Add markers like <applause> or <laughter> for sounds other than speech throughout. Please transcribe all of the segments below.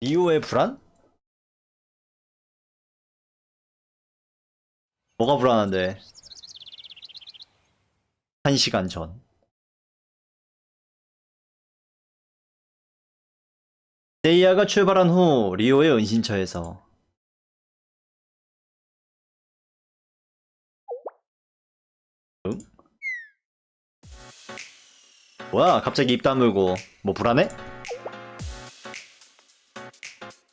리오의 불안? 뭐가 불안한데? 한 시간 전. 세이야가 출발한 후 리오의 은신처에서 응? 뭐야 갑자기 입 다물고 뭐 불안해?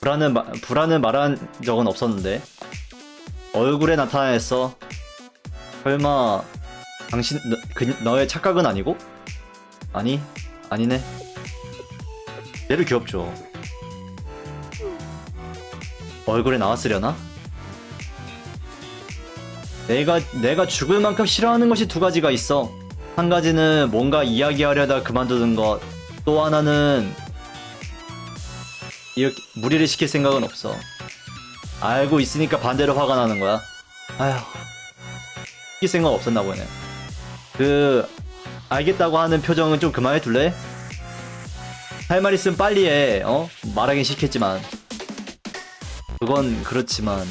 불안은 마, 불안은 말한 적은 없었는데 얼굴에 나타났어 설마 당신 너, 그, 너의 착각은 아니고? 아니 아니네 얘를 귀엽죠 얼굴에 나왔으려나? 내가 내가 죽을 만큼 싫어하는 것이 두 가지가 있어 한 가지는 뭔가 이야기하려다 그만두는 것 또 하나는 이렇게 무리를 시킬 생각은 없어. 알고 있으니까 반대로 화가 나는 거야. 아휴. 시킬 생각 없었나 보네. 그, 알겠다고 하는 표정은 좀 그만해 둘래? 할 말 있으면 빨리 해, 어? 말하긴 싫겠지만. 그건 그렇지만.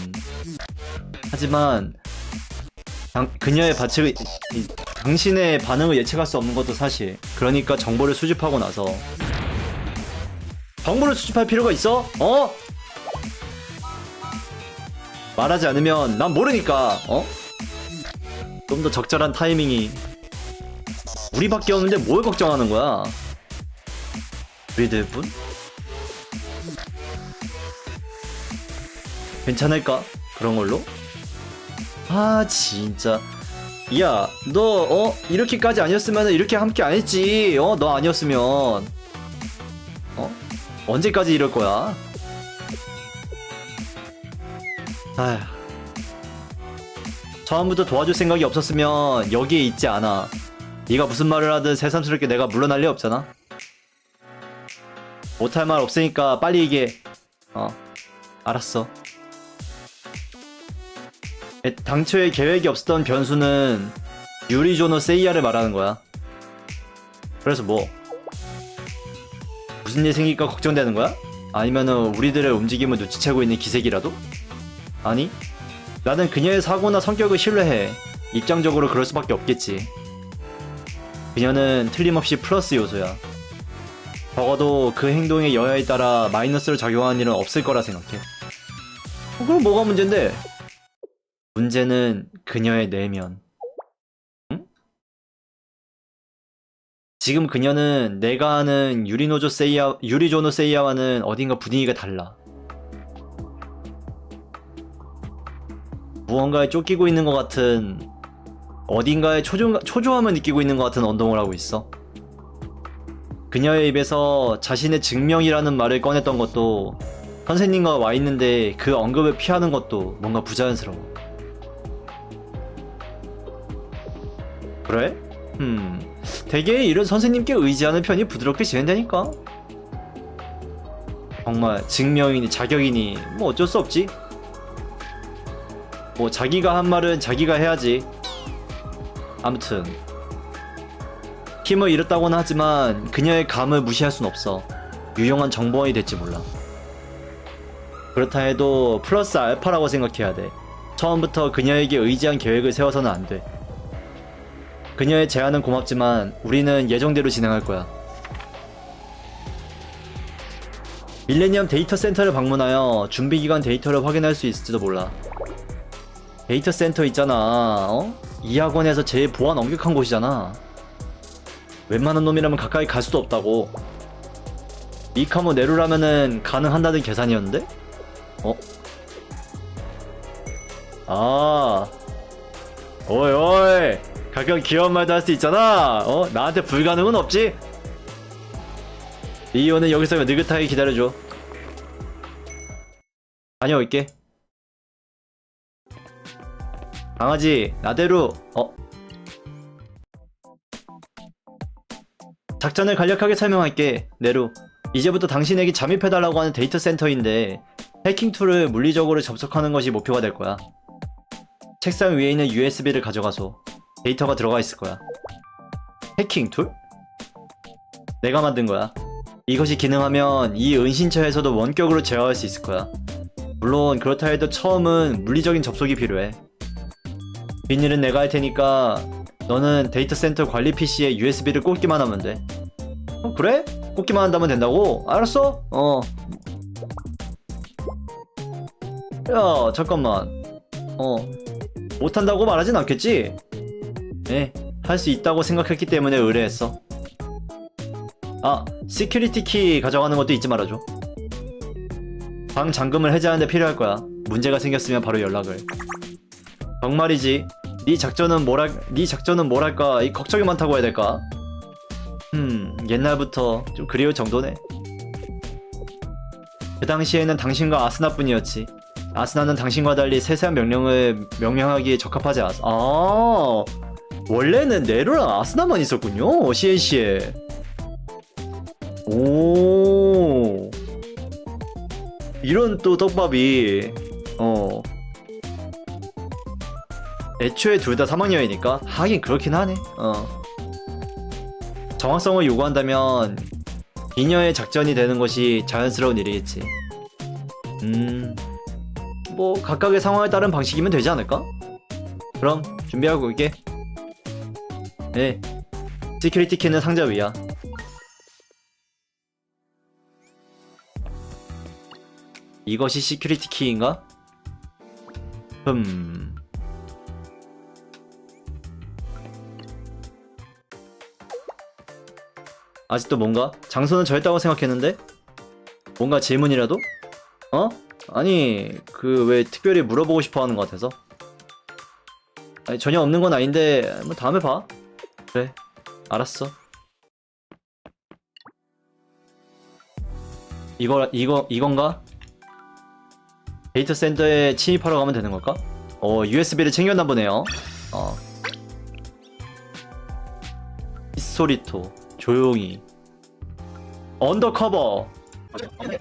하지만, 당, 그녀의 이- 당신의 반응을 예측할 수 없는 것도 사실. 그러니까 정보를 수집하고 나서 정보를 수집할 필요가 있어? 어? 말하지 않으면 난 모르니까 어? 좀 더 적절한 타이밍이 우리밖에 없는데 뭘 걱정하는 거야? 우리들 분? 괜찮을까? 그런 걸로? 아 진짜 야 너 어? 이렇게까지 아니었으면 이렇게 함께 안 했지 어? 너 아니었으면 어? 언제까지 이럴 거야? 아휴. 처음부터 도와줄 생각이 없었으면 여기에 있지 않아. 네가 무슨 말을 하든 새삼스럽게 내가 물러날 리 없잖아. 못할 말 없으니까 빨리 얘기해. 어, 알았어. 애- 당초에 계획이 없었던 변수는 유리조노 세이야를 말하는 거야. 그래서 뭐? 무슨 일 생길까 걱정되는 거야? 아니면은 우리들의 움직임을 눈치채고 있는 기색이라도? 아니, 나는 그녀의 사고나 성격을 신뢰해. 입장적으로 그럴 수밖에 없겠지. 그녀는 틀림없이 플러스 요소야. 적어도 그 행동의 여야에 따라 마이너스로 작용하는 일은 없을 거라 생각해. 어, 그럼 뭐가 문제인데? 문제는 그녀의 내면. 지금 그녀는 내가 아는 유리노조 세이야, 유리조노 세이야와는 어딘가 분위기가 달라. 무언가에 쫓기고 있는 것 같은 어딘가에 초조, 초조함을 느끼고 있는 것 같은 언동을 하고 있어. 그녀의 입에서 자신의 증명이라는 말을 꺼냈던 것도 선생님과 와 있는데 그 언급을 피하는 것도 뭔가 부자연스러워. 그래? 음, 되게 이런 선생님께 의지하는 편이 부드럽게 지낸다니까. 정말 증명이니 자격이니 뭐 어쩔 수 없지. 뭐 자기가 한 말은 자기가 해야지. 아무튼 힘을 잃었다고는 하지만 그녀의 감을 무시할 순 없어. 유용한 정보원이 될지 몰라. 그렇다 해도 플러스 알파라고 생각해야 돼. 처음부터 그녀에게 의지한 계획을 세워서는 안 돼. 그녀의 제안은 고맙지만 우리는 예정대로 진행할 거야. 밀레니엄 데이터 센터를 방문하여 준비 기간 데이터를 확인할 수 있을지도 몰라. 데이터 센터 있잖아. 어? 이 학원에서 제일 보안 엄격한 곳이잖아. 웬만한 놈이라면 가까이 갈 수도 없다고. 미카모 네루라면은 가능한다는 계산이었는데? 어? 아. 오이 오이. 가끔 귀여운 말도 할 수 있잖아. 어? 나한테 불가능은 없지? 리오는 여기서 느긋하게 기다려줘. 다녀올게. 강아지, 나대로, 어? 작전을 간략하게 설명할게, 네루. 이제부터 당신에게 잠입해달라고 하는 데이터 센터인데, 해킹 툴을 물리적으로 접속하는 것이 목표가 될 거야. 책상 위에 있는 USB를 가져가서 데이터가 들어가 있을 거야. 해킹 툴? 내가 만든 거야. 이것이 기능하면 이 은신처에서도 원격으로 제어할 수 있을 거야. 물론 그렇다 해도 처음은 물리적인 접속이 필요해. 빈일은 내가 할 테니까 너는 데이터 센터 관리 PC에 USB를 꽂기만 하면 돼. 어, 그래? 꽂기만 한다면 된다고? 알았어? 어. 야, 잠깐만. 어. 못한다고 말하진 않겠지? 네, 할 수 있다고 생각했기 때문에 의뢰했어. 아, 시큐리티 키 가져가는 것도 잊지 말아줘. 방 잠금을 해제하는데 필요할 거야. 문제가 생겼으면 바로 연락을. 정말이지. 네 작전은 뭐랄, 네 작전은 뭐랄까, 이 걱정이 많다고 해야 될까? 음, 옛날부터 좀 그리울 정도네. 그 당시에는 당신과 아스나뿐이었지. 아스나는 당신과 달리 세세한 명령을 명령하기에 적합하지 않았어. 아, 원래는 네로랑 아스나만 있었군요. CNC에. 오. 이런 또 떡밥이 어. 애초에 둘 다 3학년이니까 하긴 그렇긴 하네. 어. 정확성을 요구한다면 기녀의 작전이 되는 것이 자연스러운 일이겠지. 음. 뭐 각각의 상황에 따른 방식이면 되지 않을까? 그럼 준비하고 올게. 네. 시큐리티 키는 상자 위야. 이것이 시큐리티 키인가? 흠. 아직도 뭔가? 장소는 저였다고 생각했는데? 뭔가 질문이라도? 어? 아니, 그 왜 특별히 물어보고 싶어 하는 것 같아서? 아니, 전혀 없는 건 아닌데, 뭐 다음에 봐. 그래, 알았어. 이거, 이거, 이건가? 데이터 센터에 침입하러 가면 되는 걸까? 어, USB를 챙겼나 보네요. 어. 히스토리토, 조용히. 언더커버.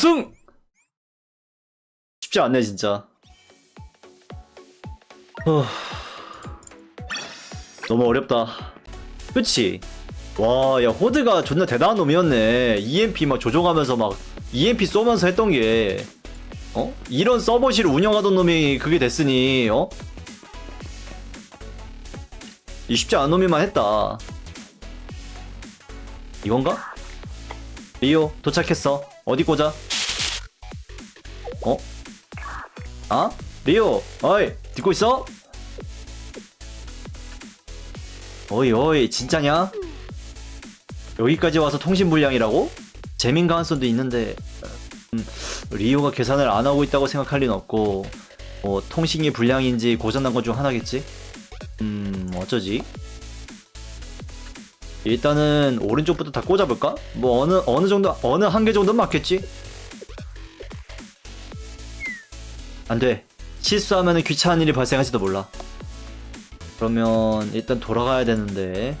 우승! 쉽지 않네 진짜. 어... 너무 어렵다. 그치? 와, 야 호드가 존나 대단한 놈이었네. EMP 막 조종하면서 막 EMP 쏘면서 했던 게 어? 이런 서버실을 운영하던 놈이 그게 됐으니 어? 이 쉽지 않은 놈이만 했다. 이건가? 리오 도착했어. 어디 꽂아? 아? 리오, 어이, 듣고 있어? 어이, 어이, 진짜냐? 여기까지 와서 통신 불량이라고? 재민 가능성도 있는데, 음, 리오가 계산을 안 하고 있다고 생각할 리는 없고, 뭐, 통신이 불량인지 고장난 것 중 하나겠지? 음, 어쩌지? 일단은 오른쪽부터 다 꽂아볼까? 뭐 어느 어느 정도 어느 한 개 정도는 맞겠지? 안돼 실수하면 귀찮은 일이 발생할지도 몰라 그러면 일단 돌아가야 되는데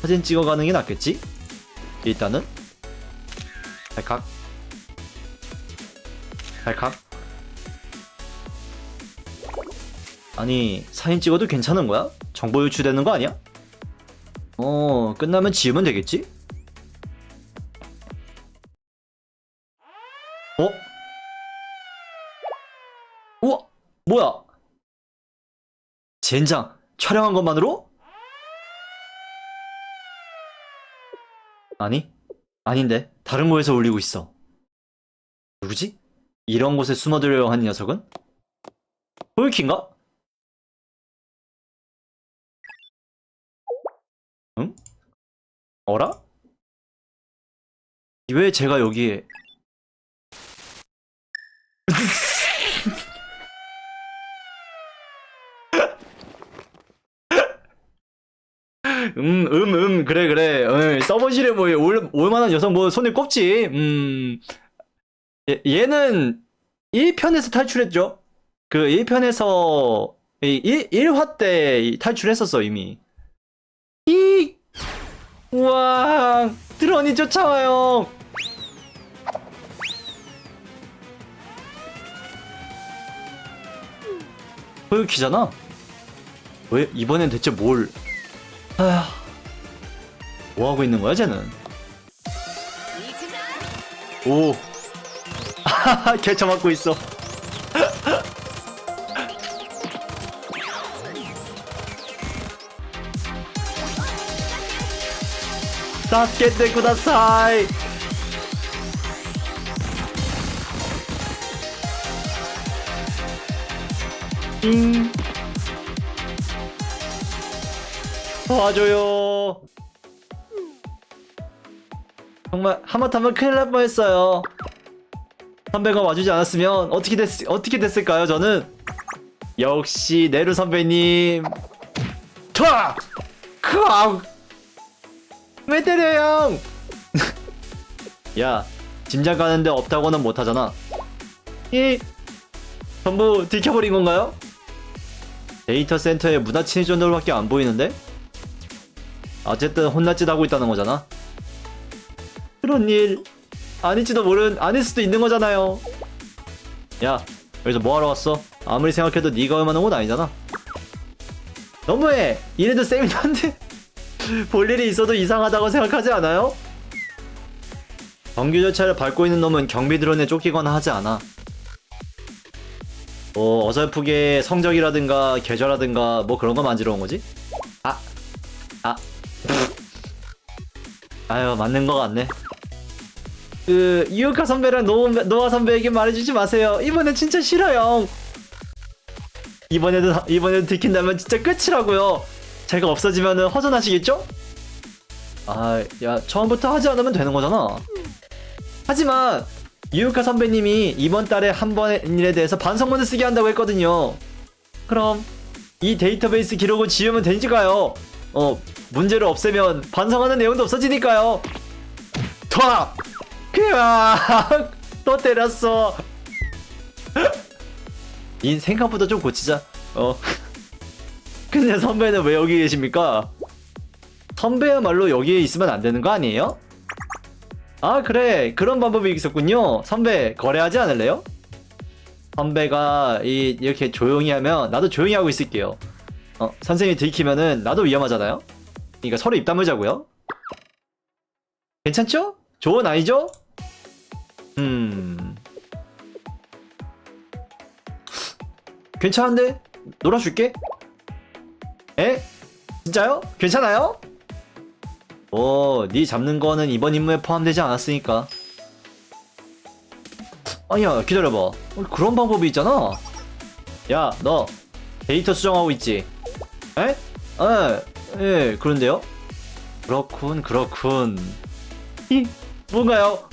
사진 찍어가는 게 낫겠지? 일단은 발칵 발칵 아니 사진 찍어도 괜찮은 거야? 정보 유출되는 거 아니야? 어, 끝나면 지우면 되겠지? 뭐야? 젠장, 촬영한 것만으로? 아니, 아닌데, 다른 곳에서 울리고 있어. 누구지? 이런 곳에 숨어들려고 한 녀석은? 홀키인가? 응? 어라? 왜 제가 여기에 음, 음, 음, 그래, 그래. 어, 서버실에 뭐 올, 올만한 여성 뭐 손에 꼽지. 음. 얘, 얘는 1편에서 탈출했죠. 그 1편에서 1, 1화 때 탈출했었어 이미. 이 우와 드론이 쫓아와요. 호유키잖아. 왜 이번엔 대체 뭘? 아휴 뭐 하고 있는 거야 쟤는? 오 <laughs> 개쳐 맞고 있어. 다스켓테 쿠다사이 띵 도와줘요. 정말 하마터면 큰일 날 뻔했어요. 선배가 와주지 않았으면 어떻게 됐 어떻게 됐을까요 저는? 역시 네루 선배님. 튀어 크아우. 왜 때려요? <laughs> 야 짐작 가는데 없다고는 못하잖아. 이 전부 들켜버린 건가요? 데이터 센터에 문화 침해 정도로밖에 안 보이는데? 어쨌든 혼날 짓 하고 있다는 거잖아. 그런 일 아닐지도 모른 아닐 수도 있는 거잖아요. 야 여기서 뭐 하러 왔어? 아무리 생각해도 네가 얼마나 건 아니잖아. 너무해. 이래도 세미나인데 <laughs> 볼 일이 있어도 이상하다고 생각하지 않아요? 정규 절차를 밟고 있는 놈은 경비 드론에 쫓기거나 하지 않아. 뭐 어설프게 성적이라든가 계좌라든가 뭐 그런 거 만지러 온 거지? 아, 아, 아유 맞는 거 같네. 그 유카 선배랑 노, 노아 선배에게 말해주지 마세요. 이번엔 진짜 싫어요. 이번에도 이번에도 들킨다면 진짜 끝이라고요. 제가 없어지면은 허전하시겠죠? 아, 야 처음부터 하지 않으면 되는 거잖아. 하지만 유유카 선배님이 이번 달에 한 번의 일에 대해서 반성문을 쓰게 한다고 했거든요. 그럼 이 데이터베이스 기록을 지우면 되니까요. 어 문제를 없애면 반성하는 내용도 없어지니까요. 탁! 그야 <laughs> 또 때렸어. <laughs> 인 생각보다 좀 고치자. 어. <laughs> 근데 선배는 왜 여기 계십니까? 선배야말로 여기에 있으면 안 되는 거 아니에요? 아 그래 그런 방법이 있었군요 선배 거래하지 않을래요? 선배가 이, 이렇게 조용히 하면 나도 조용히 하고 있을게요 어 선생님이 들키면은 나도 위험하잖아요 그러니까 서로 입 다물자고요 괜찮죠? 조언 아니죠? 음 괜찮은데? 놀아줄게 에? 진짜요? 괜찮아요? 어, 네 잡는 거는 이번 임무에 포함되지 않았으니까. 아니야, 기다려봐. 어, 그런 방법이 있잖아. 야, 너 데이터 수정하고 있지? 에? 에, 예, 그런데요? 그렇군, 그렇군. 이, 뭔가요?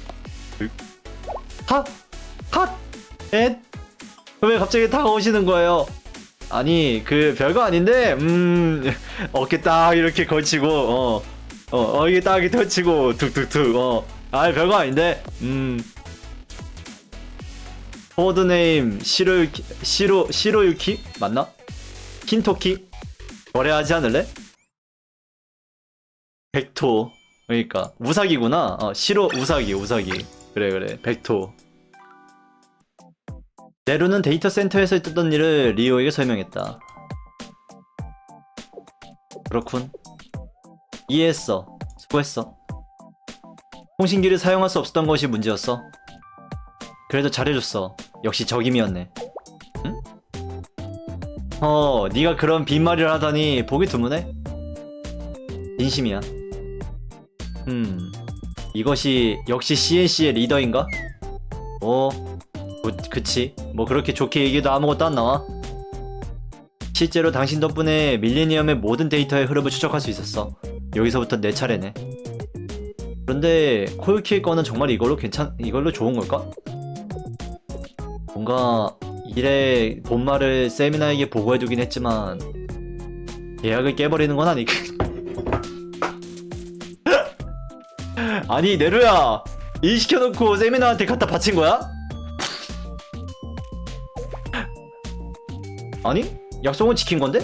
핫! 핫! 에? 왜 갑자기 다가오시는 거예요? 아니, 그 별거 아닌데, 음, <laughs> 어깨 딱 이렇게 걸치고, 어. 어, 어, 이게 딱 이렇게 터치고, 툭툭툭, 어. 아, 별거 아닌데? 음. 코드네임, 시로유키, 시로, 시로유키? 맞나? 킨토키? 거래하지 않을래? 백토. 그러니까, 우사기구나. 어, 시로, 우사기, 우사기. 그래, 그래. 백토. 네루는 데이터 센터에서 있었던 일을 리오에게 설명했다. 그렇군. 이해했어. 수고했어. 통신기를 사용할 수 없었던 것이 문제였어. 그래도 잘해줬어. 역시 적임이었네. 응? 어, 네가 그런 빈말을 하다니 보기 드무네. 진심이야. 음, 이것이 역시 CNC의 리더인가? 어, 그, 그치. 뭐 그렇게 좋게 얘기도 아무것도 안 나와. 실제로 당신 덕분에 밀레니엄의 모든 데이터의 흐름을 추적할 수 있었어. 여기서부터 내 차례네. 그런데 코유키의 거는 정말 이걸로 괜찮, 이걸로 좋은 걸까? 뭔가 일의 본말을 세미나에게 보고해두긴 했지만 계약을 깨버리는 건 아니겠. 아니 네루야 일 시켜놓고 세미나한테 갖다 바친 거야? 아니 약속은 지킨 건데?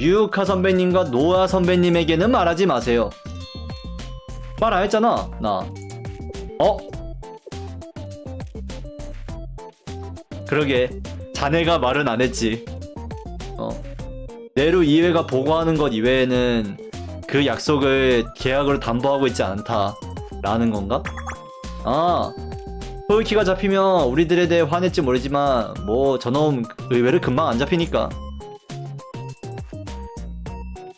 유카 선배님과 노아 선배님에게는 말하지 마세요. 말 안 했잖아 나. 어? 그러게 자네가 말은 안 했지. 어. 내루 이회가 보고하는 것 이외에는 그 약속을 계약으로 담보하고 있지 않다 라는 건가? 아 소유키가 잡히면 우리들에 대해 화낼지 모르지만 뭐 저놈 의외로 금방 안 잡히니까.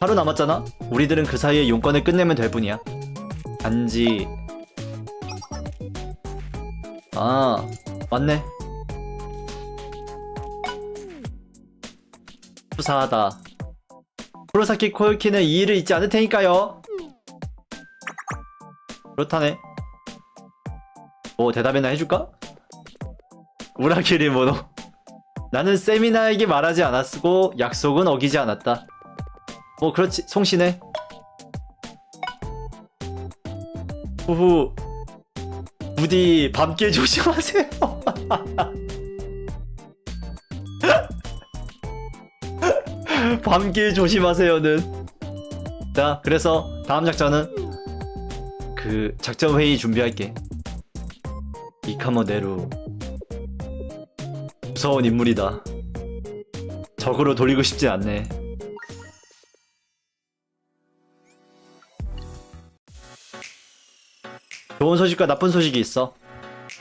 하루 남았잖아? 우리들은 그 사이에 용건을 끝내면 될 뿐이야. 단지. 아 맞네. 수사하다 프로사키 코요키는 이 일을 잊지 않을 테니까요. 그렇다네. 뭐 대답이나 해줄까? 우라키리 모노. 나는 세미나에게 말하지 않았고 약속은 어기지 않았다. 뭐 그렇지 송신해. 후후. 부디 밤길 조심하세요. <laughs> 밤길 조심하세요는. 자, 그래서 다음 작전은 그 작전 회의 준비할게. 이카모 네루 무서운 인물이다. 적으로 돌리고 싶지 않네. 좋은 소식과 나쁜 소식이 있어.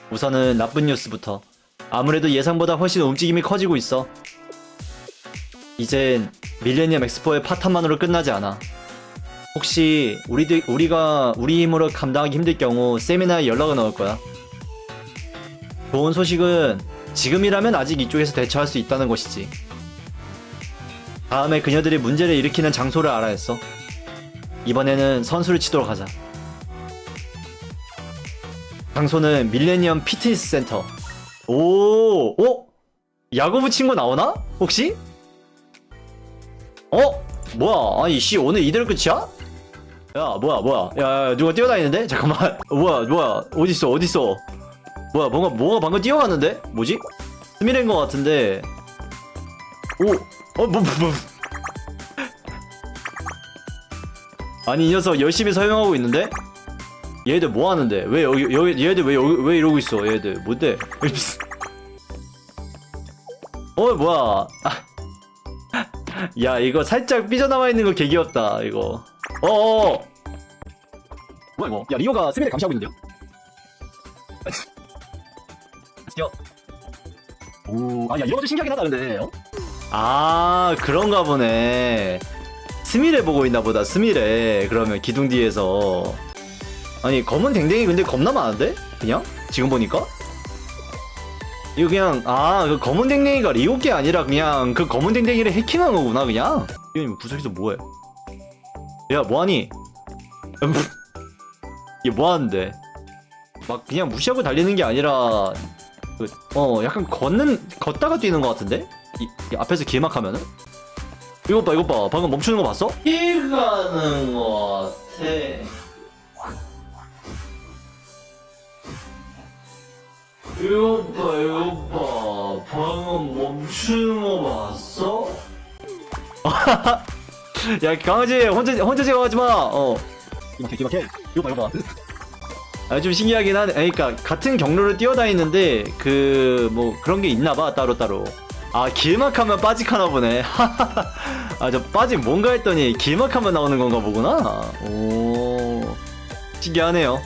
우선은 나쁜 뉴스부터. 아무래도 예상보다 훨씬 움직임이 커지고 있어. 이젠 밀레니엄 엑스포의 파탄만으로 끝나지 않아. 혹시 우리들 우리가 우리 힘으로 감당하기 힘들 경우 세미나에 연락을 넣을 거야. 좋은 소식은 지금이라면 아직 이쪽에서 대처할 수 있다는 것이지. 다음에 그녀들이 문제를 일으키는 장소를 알아야 했어. 이번에는 선수를 치도록 하자. 장소는 밀레니엄 피트니스 센터. 오, 어? 야구부 친구 나오나? 혹시? 어? 뭐야? 아니 씨 오늘 이대로 끝이야? 야 뭐야 뭐야 야, 야 누가 뛰어다니는데? 잠깐만 <laughs> 뭐야 뭐야 어딨어 어딨어 뭐야 뭔가 뭐가 방금 뛰어갔는데? 뭐지? 스미레인 것 같은데 오! 어 뭐, 뭐, 뭐. <laughs> 아니 이 녀석 열심히 설명하고 있는데? 얘들 뭐 하는데? 왜 여기 여기 얘들 왜 여기 왜 이러고 있어 얘들 뭔데? <laughs> 어 뭐야 아, <laughs> 야 이거 살짝 삐져나와 있는 거 개귀엽다 이거 어어 뭐야 이거 야 리오가 스미를 감시하고 있는데요? 뛰어 오아야 이거 좀 신기하긴 하다 근데 어? 아 그런가 보네 스미레 보고 있나 보다 스미레 그러면 기둥 뒤에서 아니 검은 댕댕이 근데 겁나 많은데? 그냥? 지금 보니까? 이거 그냥 아 그 검은 댕댕이가 리오게 아니라 그냥 그 검은 댕댕이를 해킹한 거구나 그냥? 이거 구석에서 뭐해? 야 뭐하니? <laughs> 이게 뭐하는데? 막 그냥 무시하고 달리는 게 아니라 그, 어 약간 걷는 걷다가 뛰는 것 같은데? 이, 이 앞에서 길막하면은? 이것 봐 이것 봐. 방금 멈추는 거 봤어? 일가는 거 같아 이거 봐. 방금 멈추는 거 봤어? 야, 강아지, 혼자, 혼자 제거하지 마. 어. 기막해 기막해 이거 봐 이거 봐 아, 좀 신기하긴 하네. 아니, 그니까, 같은 경로를 뛰어다니는데, 그, 뭐, 그런 게 있나 봐, 따로 따로. 아, 길막하면 빠직하나 보네. <laughs> 아, 저 빠직 뭔가 했더니, 길막하면 나오는 건가 보구나. 오. 신기하네요.